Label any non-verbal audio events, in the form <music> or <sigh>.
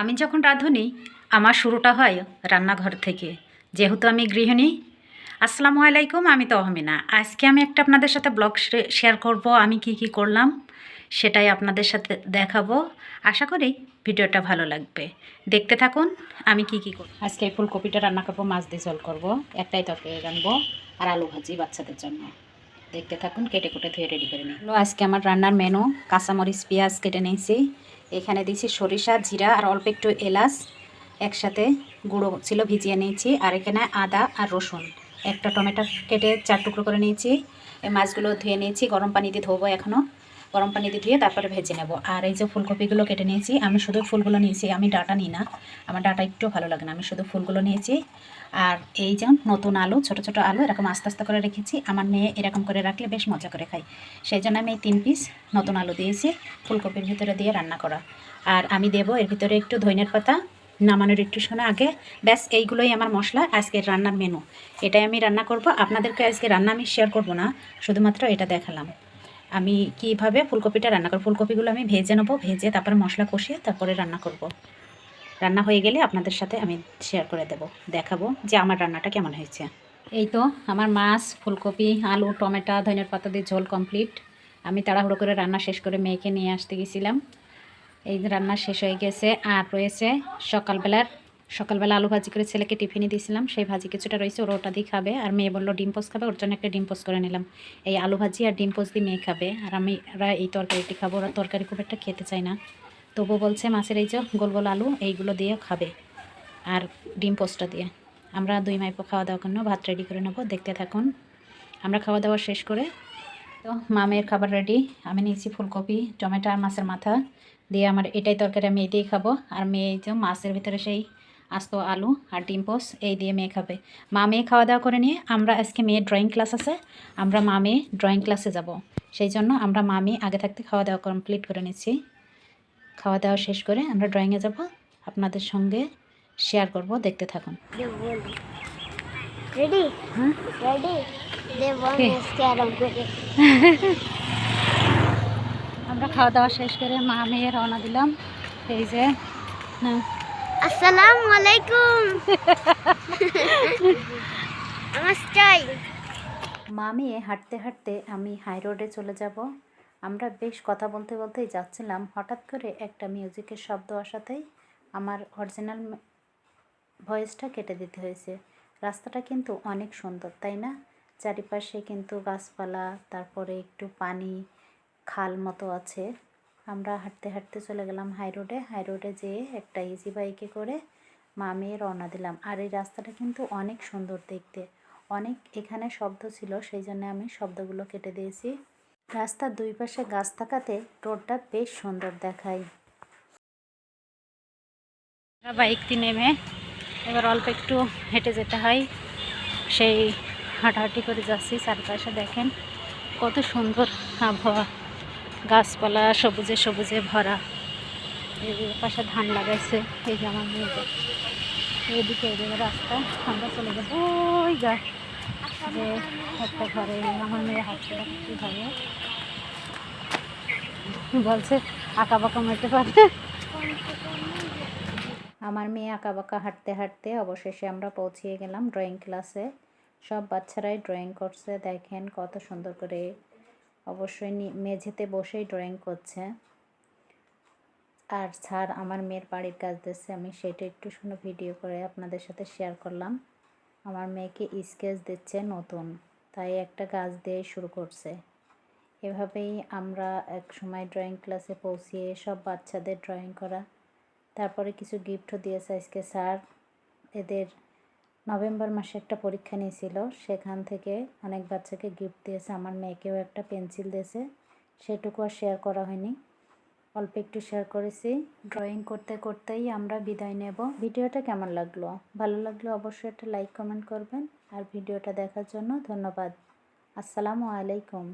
আমি যখন রাঁধুনি, আমার শুরুটা হয় রান্নাঘর থেকে। যেহেতু আমি গৃহিণী, আসসালামু আলাইকুম, আমি তহমিনা আজকে আমি একটা আপনাদের সাথে ব্লগ শেয়ার করব, আমি কি কি করলাম, সেটাই আপনাদের সাথে দেখাবো। আশা করি ভিডিওটা ভালো লাগবে। দেখতে থাকুন, আমি কি কি করব আজকে ফুলকপিটা রান্না করব, মাছ দিয়ে জল করব, একটাই তরকারি রানবো আর আলু ভাজি বাচ্চাদের জন্য। দেখতে থাকুন, কেটে কুটে ধুয়ে রেডি করে নিই। আজকে আমার রান্নার মেনু কাঁচামরিচ, পেঁয়াজ কেটে নিয়েছি এখানে দিয়েছি সরিষা, জিরা আর অল্প একটু এলাচ। একসাথে গুঁড়ো ছিল, ভিজিয়ে নিয়েছি। আর এখানে আদা আর রসুন। একটা টমেটো কেটে চার টুকরো করে নিয়েছি। এই মাছগুলো ধুয়ে নিয়েছি। গরম পানি দিয়ে ধোবো এখনও গরম পানি দিয়ে ধুয়ে তারপরে ভেজে নেব। আর এই যে ফুলকপিগুলো কেটে নিয়েছি, আমি শুধু ফুলগুলো নিয়েছি, আমি ডাটা নিই না। আমার ডাটা একটু ভালো লাগে না। আমি শুধু ফুলগুলো নিয়েছি। আর এই যেমন নতুন আলু, ছোট ছোট আলু এরকম আস্তে আস্তে করে রেখেছি। আমার মেয়ে এরকম করে রাখলে বেশ মজা করে খাই সেই জন্য আমি এই তিন পিস নতুন আলু দিয়েছি, ফুলকপির ভিতরে দিয়ে রান্না করা। আর আমি দেবো এর ভিতরে একটু ধইনের পাতা, নামানোর একটু সময় আগে। ব্যাস, এইগুলোই আমার মশলা, আজকের রান্নার মেনু এটাই আমি রান্না করব। আপনাদেরকে আজকে রান্না আমি শেয়ার করব না, শুধুমাত্র এটা দেখালাম। আমি কীভাবে ফুলকপিটা রান্না করব, ফুলকপিগুলো আমি ভেজে নেব, ভেজে তারপরে মশলা কষিয়ে তারপরে রান্না করব। রান্না হয়ে গেলে আপনাদের সাথে আমি শেয়ার করে দেব, দেখাবো যে আমার রান্নাটা কেমন হয়েছে। এই তো, আমার মাছ, ফুলকপি, আলু, টমেটো ধনের পাতা দিয়ে ঝোল কমপ্লিট আমি তাড়াহুড়ো করে রান্না শেষ করে মেয়েকে নিয়ে আসতে গেছিলাম। এই রান্না শেষ হয়ে গেছে, আর রয়েছে সকালবেলার, সকালবেলা আলু ভাজি করে ছেলেকে টিফিনে দিয়েছিলাম। সেই ভাজি কিছুটা রয়েছে, ওরা ওটা দিয়ে খাবে। আর মেয়ে বলল, ডিম পোস্ট খাবে? ওর জন্য একটা ডিম পোস্ট করে নিলাম। এই আলু ভাজি আর ডিম পোস্ট দিয়ে মেয়ে খাবে। আর আমি এই তরকারিটি খাব। ওরা তরকারি খুব একটা খেতে চায় না। তবু বলছে মাছের এই যে গোল গোল আলু, এইগুলো দিয়ে খাবে আর ডিম পোস্টটা দিয়ে। আমরা দুই মাইপো খাওয়া দাওয়ার জন্য ভাত রেডি করে নেব, দেখতে থাকুন। আমরা খাওয়া দাওয়া শেষ করে তো মামের খাবার রেডি আমি নিয়েছি ফুলকপি, টমেটো আর মাছের মাথা দিয়ে আমার এটাই তরকারি আমি এটাই খাব। আর মেয়ে যে মাছের ভিতরে সেই আস্ত আলু আর ডিম পোস এই দিয়ে মেয়ে খাবে। মা মেয়ে খাওয়া দাওয়া করে নিয়ে আমরা আজকে মেয়ের ড্রয়িং ক্লাস আছে, আমরা মা মেয়ে ড্রয়িং ক্লাসে যাব। সেই জন্য আমরা মা মেয়ে আগে থাকতে খাওয়া দাওয়া কমপ্লিট করে নিচ্ছি। খাওয়া দাওয়া শেষ করে আমরা ড্রয়িংয়ে যাব। আপনাদের সঙ্গে শেয়ার করব দেখতে থাকুন। রেডি হ্যাঁ <laughs> আমরা খাওয়া দাওয়া শেষ করে মা মেয়ে রওনা দিলাম। এই যে আসসালামু আলাইকুম। <laughs> নমস্কার। মা মেয়ে হাঁটতে হাঁটতে আমি হাই রোডে চলে যাব। আমরা বেশ কথা বলতে বলতেই যাচ্ছিলাম। হঠাৎ করে একটা মিউজিকের শব্দ আসাতেই আমার অরিজিনাল ভয়েসটা কেটে দিতে হয়েছে। রাস্তাটা কিন্তু অনেক সুন্দর, তাই না? চারিপাশে কিন্তু গাছপালা, তারপরে একটু পানি, খাল মতো আছে। আমরা হাঁটতে হাঁটতে চলে গেলাম হাই রোডে হাই রোডে যেয়ে একটা ইজি বাইকে করে মা মেয়ে রওনা দিলাম। আর এই রাস্তাটা কিন্তু অনেক সুন্দর দেখতে। অনেক এখানে শব্দ ছিল, সেই জন্য আমি শব্দগুলো কেটে দিয়েছি। রাস্তার দুই পাশে গাছ থাকাতে রোডটা বেশ সুন্দর দেখায়। বাইকটি নেমে এবার অল্প একটু হেঁটে যেতে হয়। সেই হাঁটাহাঁটি করে যাচ্ছি চারপাশে দেখেন। কত সুন্দর আবহাওয়া। গাছপালা সবুজে সবুজে ভরা। এই পাশে ধান লাগাইছে, এই আমার মেয়েদের। এইদিকে এদিকে রাস্তা, আমরা চলে যাব। ওই গা যে ঘরে আমার মেয়ে হাঁটতে হাঁটতে ঘরে। বলছে, আঁকা বাঁকা মেতে পারে আমার মেয়ে আঁকা বাঁকা হাঁটতে হাঁটতে অবশেষে আমরা পৌঁছিয়ে গেলাম ড্রয়িং ক্লাসে সব বাচ্চারাই ড্রয়িং করছে, দেখেন কত সুন্দর করে। অবশ্যই মেঝেতে বসেই ড্রয়িং করছে। আর স্যার আমার মেয়ের বাড়ির কাজ দিচ্ছে, আমি সেটা একটু শুনে ভিডিও করে আপনাদের সাথে শেয়ার করলাম। আমার মেয়েকে স্কেচ দিচ্ছে নতুন, তাই একটা গাছ দিয়ে শুরু করছে। এভাবেই আমরা এক সময় ড্রয়িং ক্লাসে পৌঁছিয়ে সব বাচ্চাদের ড্রয়িং করা। তারপরে কিছু গিফটও দিয়েছে আজকে স্যার। এদের নভেম্বর মাসে একটা পরীক্ষা নিয়েছিল, সেখান থেকে অনেক বাচ্চাকে গিফট দিয়েছে। আমার মেয়েকেও একটা পেন্সিল দিয়েছে, সেটুকু আর শেয়ার করা হয়নি। অল্প একটু শেয়ার করেছি। ড্রয়িং করতে করতেই আমরা বিদায় নেব। ভিডিওটা কেমন লাগল? ভালো লাগল অবশ্যই একটা লাইক কমেন্ট করবেন। আর ভিডিওটা দেখার জন্য ধন্যবাদ। আসসালামু আলাইকুম।